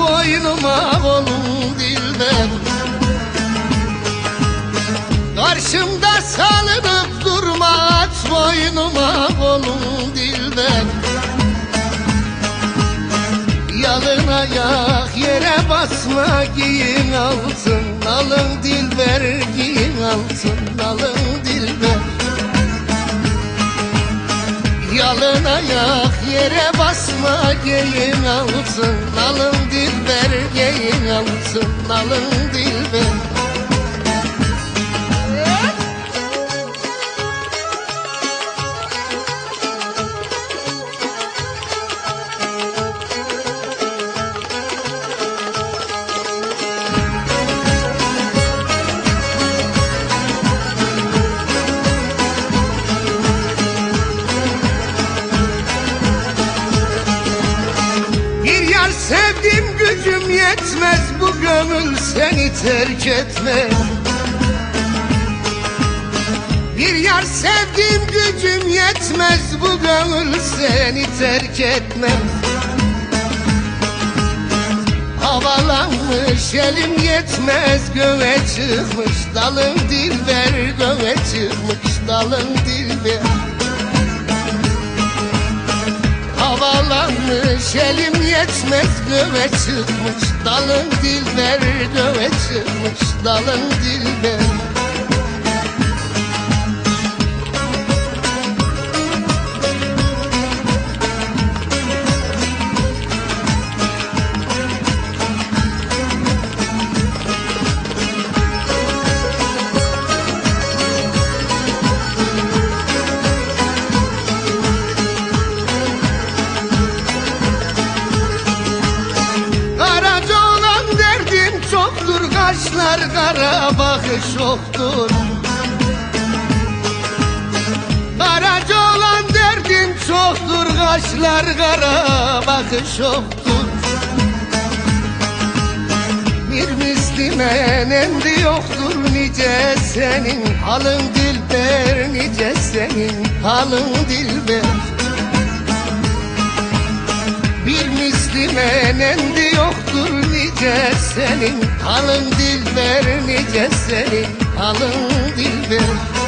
boynuma kolum dilber Karşımda salınıp durma aç boynuma kolum dilber Yalın ayak yere basma giyin altın Alın dilber giyin altın alın dilber Yalın ayak yere basma giyin altın Alın dilber giyin altın alın dilber sevdim gücüm yetmez Bu gönül seni terk etmez Bir yar sevdim gücüm yetmez Bu gönül seni terk etmez Havalanmış elim yetmez Göğe çıkmış dalın dilber Göğe çıkmış dalın dilber Havalanmış elim yetmez göve çıkmış. Dalın dilber göve çıkmış. Dalın dilber Kaşlar kara bakış yoktur. Karaca olan derdim çoktur Kaşlar kara bakış yoktur. Bir mislime nemli yoktur Nice senin halın dilber Nice senin halın dilber. Bir mislime nendi yoktur nice senin Alın dilber nice senin Alın dilber